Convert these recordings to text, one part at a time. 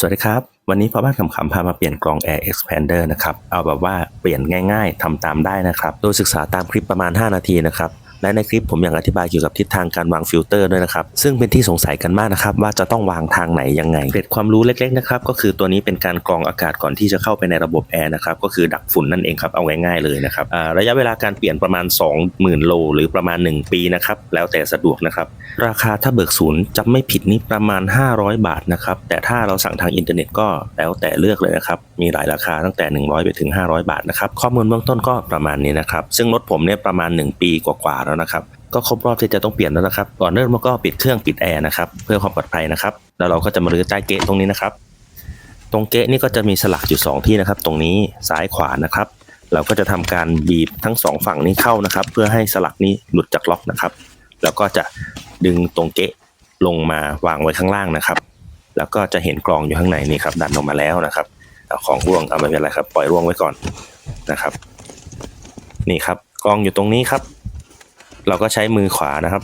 สวัสดีครับ วันนี้พ่อบ้านขำๆพามาเปลี่ยนกรอง Air Expander นะครับ เอาแบบว่าเปลี่ยนง่ายๆทำตามได้นะครับ โดยศึกษาตามคลิปประมาณ 5 นาทีนะครับ และในคลิปผมยังอธิบายเกี่ยวกับทิศทางการวางฟิลเตอร์ด้วยนะครับ ซึ่งเป็นที่สงสัยกันมากนะครับ ว่าจะต้องวางทางไหนยังไงเกร็ดความรู้เล็กๆนะครับก็คือตัวนี้เป็นการกรองอากาศก่อนที่จะเข้าไปในระบบแอร์นะครับก็คือดักฝุ่นนั่นเองครับเอาง่ายๆเลยนะครับระยะเวลาการเปลี่ยนประมาณ 20,000 โล หรือประมาณ 1 ปีนะครับแล้วแต่สะดวกนะครับราคาถ้าเบิกศูนย์จำไม่ผิดนี่ประมาณ 500 บาทนะครับแต่ถ้าเราสั่งทางอินเทอร์เน็ตก็แล้วแต่เลือกเลยนะครับมีหลายราคาตั้งแต่ 100 ไปถึง 500 บาทนะครับข้อมูลเบื้องต้นก็ประมาณนี้นะครับซึ่งรถผมเนี่ยประมาณ 1 ปีกว่าๆแล้วนะครับ ก็ครบรอบที่จะต้องเปลี่ยนแล้วนะครับ ก่อนเริ่มก็ปิดเครื่องปิดแอร์นะครับเพื่อความปลอดภัยนะครับ แล้วเราก็จะมารื้อใต้เกะตรงนี้นะครับ ตรงเกะนี่ก็จะมีสลักอยู่ 2 ที่นะครับ ตรงนี้ซ้ายขวานะครับ เราก็จะทำการบีบทั้งสองฝั่งนี้เข้านะครับ เพื่อให้สลักนี้หลุดจากล็อกนะครับ แล้วก็จะดึงตรงเกะลงมาวางไว้ข้างล่างนะครับ แล้วก็จะเห็นกรองอยู่ข้างในนี่ครับดันออกมาแล้วนะครับเอาของร่วงเอาไม่เป็นไรครับ ปล่อยร่วงไว้ก่อนนะครับ นี่ครับกรองอยู่ตรงนี้ครับ เราก็ใช้มือขวานะครับ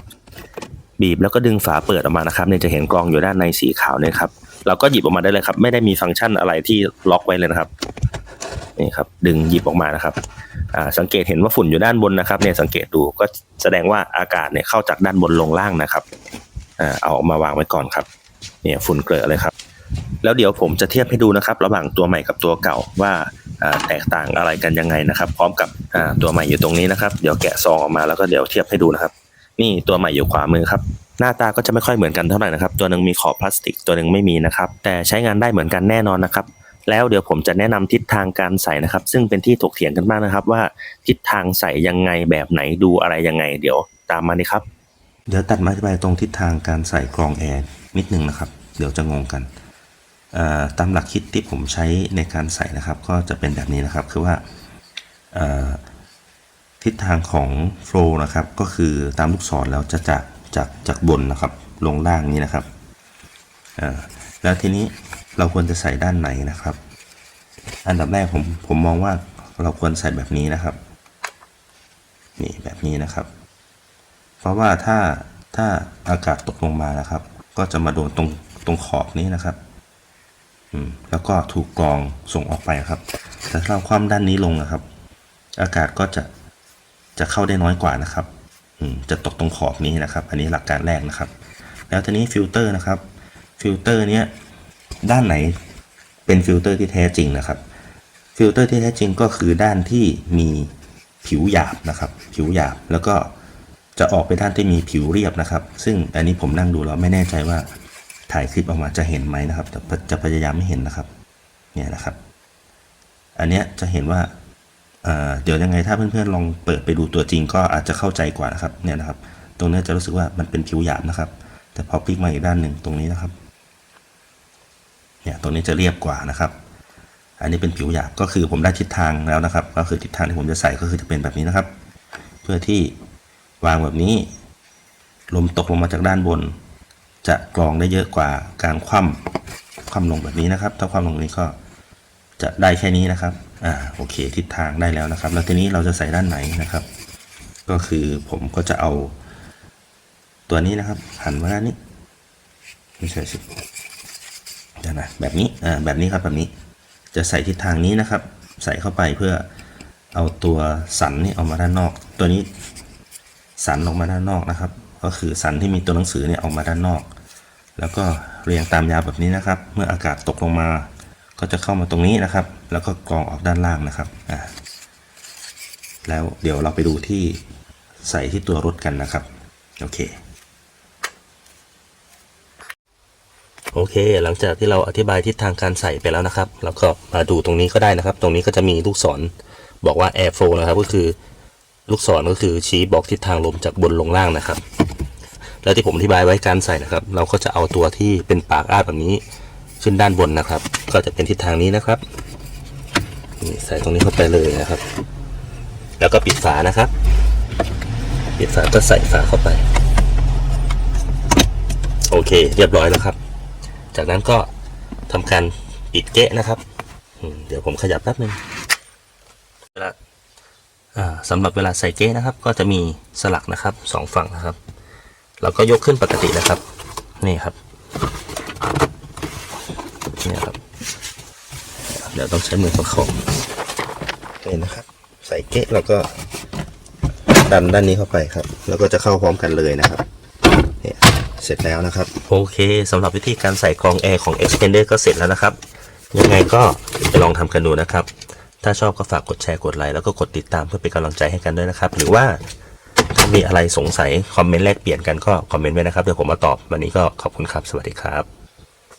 บีบแล้วก็ดึงฝาเปิดออกมานะครับเนี่ยจะเห็นกองอยู่ด้านในสีขาวเนี่ยครับ เราก็หยิบออกมาได้เลยครับ ไม่ได้มีฟังก์ชันอะไรที่ล็อกไว้เลยนะครับนี่ครับ ดึงหยิบออกมานะครับอ่าสังเกตเห็นว่าฝุ่นอยู่ด้านบนนะครับ เนี่ยสังเกตดูก็แสดงว่าอากาศเนี่ยเข้าจากด้านบนลงล่างนะครับอ่าเอาออกมาวางไว้ก่อนครับ เนี่ยฝุ่นเกลอะเลยครับ แล้วเดี๋ยวผมจะเทียบให้ดูนะครับ ระหว่างตัวใหม่กับตัวเก่าว่า แตกต่างอะไรกันยังไงนะครับ พร้อมกับตัวใหม่อยู่ตรงนี้นะครับ เดี๋ยวแกะซองออกมาแล้วก็เดี๋ยวเทียบให้ดูนะครับ นี่ตัวใหม่อยู่ขวามือครับหน้าตาก็จะไม่ค่อยเหมือนกันเท่าไหร่นะครับ ตัวหนึ่งมีขอบพลาสติกตัวหนึ่งไม่มีนะครับ แต่ใช้งานได้เหมือนกันแน่นอนนะครับ แล้วเดี๋ยวผมจะแนะนำทิศทางการใส่นะครับ ซึ่งเป็นที่ถกเถียงกันมากนะครับ ว่าทิศทางใส่ยังไงแบบไหนดูอะไรยังไง เดี๋ยวตามมานี่ครับ เดี๋ยวตัดมาอธิบายตรงทิศทางการใส่กรองแอร์นิดนึงนะครับ เดี๋ยวจะงงกัน ตามหลักคิดที่ผมใช้ในการใส่นะครับ ก็จะเป็นแบบนี้นะครับคือว่าทิศทางของโฟล์นะครับก็คือตามลูกศรแล้วจะจากจากจากบนนะครับลงล่างนี้นะครับแล้วทีนี้เราควรจะใส่ด้านไหนนะครับ อันดับแรกผมผมมองว่าเราควรใส่แบบนี้นะครับนี่แบบนี้นะครับ เพราะว่าถ้าถ้าอากาศตกลงมานะครับ ก็จะมาโดนตรงตรงขอบนี้นะครับ แล้วก็ถูกกรองส่งออกไปครับ แต่ถ้าเราคว่ำด้านนี้ลงนะครับ อากาศก็จะจะเข้าได้น้อยกว่านะครับอืจะตกตรงขอบนี้นะครับ อันนี้หลักการแรกนะครับ แล้วทีนี้ฟิลเตอร์นะครับฟิลเตอร์เนี้ยด้านไหนเป็นฟิลเตอร์ที่แท้จริงนะครับฟิลเตอร์ที่แท้จริงก็คือด้านที่มีผิวหยาบนะครับ ผิวหยาบแล้วก็จะออกไปด้านที่มีผิวเรียบนะครับ ซึ่งอันนี้ผมนั่งดูแล้วไม่แน่ใจว่า ถ่ายคลิปออกมาจะเห็นไหมนะครับ แต่จะพยายามไม่เห็นนะครับ เนี่ยนะครับ อันเนี้ยจะเห็นว่าเเดี๋ยวยังไงถ้าเพื่อนๆลองเปิดไปดูตัวจริงก็อาจจะเข้าใจกว่านะครับ เนี่ยนะครับ ตรงนี้จะรู้สึกว่ามันเป็นผิวหยาบนะครับ แต่พอพลิกมาอีกด้านหนึ่งตรงนี้นะครับ เนี่ยตรงนี้จะเรียบกว่านะครับ อันนี้เป็นผิวหยาบก็คือผมได้ทิศทางแล้วนะครับ ก็คือทิศทางที่ผมจะใส่ก็คือจะเป็นแบบนี้นะครับ เพื่อที่วางแบบนี้ ลมตกลงมาจากด้านบน จะกรองได้เยอะกว่าการคว่ำคว่ำลงแบบนี้นะครับ ถ้าคว่ำลงนี้ก็จะได้แค่นี้นะครับอ่าโอเค ทิศทางได้แล้วนะครับ แล้วทีนี้เราจะใส่ด้านไหนนะครับ ก็คือผมก็จะเอา ตัวนี้นะครับหันมาด้านนี้ไม่ใช่สิเดี๋ยวนะแบบนี้อ่าแบบนี้ครับแบบนี้ จะใส่ทิศทางนี้นะครับ ใส่เข้าไปเพื่อเอาตัวสันนี่ออกมาด้านนอก ตัวนี้สันออกมาด้านนอกนะครับ ก็คือสันที่มีตัวหนังสือเนี่ยออกมาด้านนอก แล้วก็เรียงตามยาวแบบนี้นะครับ เมื่ออากาศตกลงมา ก็จะเข้ามาตรงนี้นะครับ แล้วก็กรองออกด้านล่างนะครับอ่าแล้วเดี๋ยวเราไปดูที่ใส่ที่ตัวรถกันนะครับ โอเค โอเค หลังจากที่เราอธิบายทิศทางการใส่ไปแล้วนะครับ แล้วก็มาดูตรงนี้ก็ได้นะครับ ตรงนี้ก็จะมีลูกศรบอกว่า air flow นะครับ ก็คือลูกศรก็คือชี้บอกทิศทางลมจากบนลงล่างนะครับ แล้วที่ผมอธิบายไว้การใส่นะครับ เราก็จะเอาตัวที่เป็นปากอ้าแบบนี้ขึ้นด้านบนนะครับ ก็จะเป็นทิศทางนี้นะครับนี่ใส่ตรงนี้เข้าไปเลยนะครับ แล้วก็ปิดฝานะครับ ปิดฝาก็ใส่ฝาเข้าไป โอเค เรียบร้อยแล้วครับ จากนั้นก็ทำการปิดเกะนะครับเดี๋ยวผมขยับแป๊บนึงเวลาอ่าสำหรับเวลาใส่เกะนะครับ ก็จะมีสลักนะครับสองฝั่งนะครับ แล้วก็ยกขึ้นปกตินะครับ นี่ครับนี่ครับ เดี๋ยวต้องใช้มือประคองนี่นะครับ ใส่เก๊ะแล้วก็ดันด้านนี้เข้าไปครับ แล้วก็จะเข้าพร้อมกันเลยนะครับเนี่ยเสร็จแล้วนะครับ โอเคสำหรับวิธีการใส่กรองแอร์ของ Expander ก็เสร็จแล้วนะครับ ยังไงก็ไปลองทำกันดูนะครับ ถ้าชอบก็ฝากกดแชร์กดไลค์แล้วก็กดติดตามเพื่อเป็นกำลังใจให้กันด้วยนะครับ หรือว่า มีอะไรสงสัยคอมเมนต์แลกเปลี่ยนกันก็คอมเมนต์ไว้นะครับเดี๋ยวผมมาตอบวันนี้ก็ขอบคุณครับสวัสดีครับ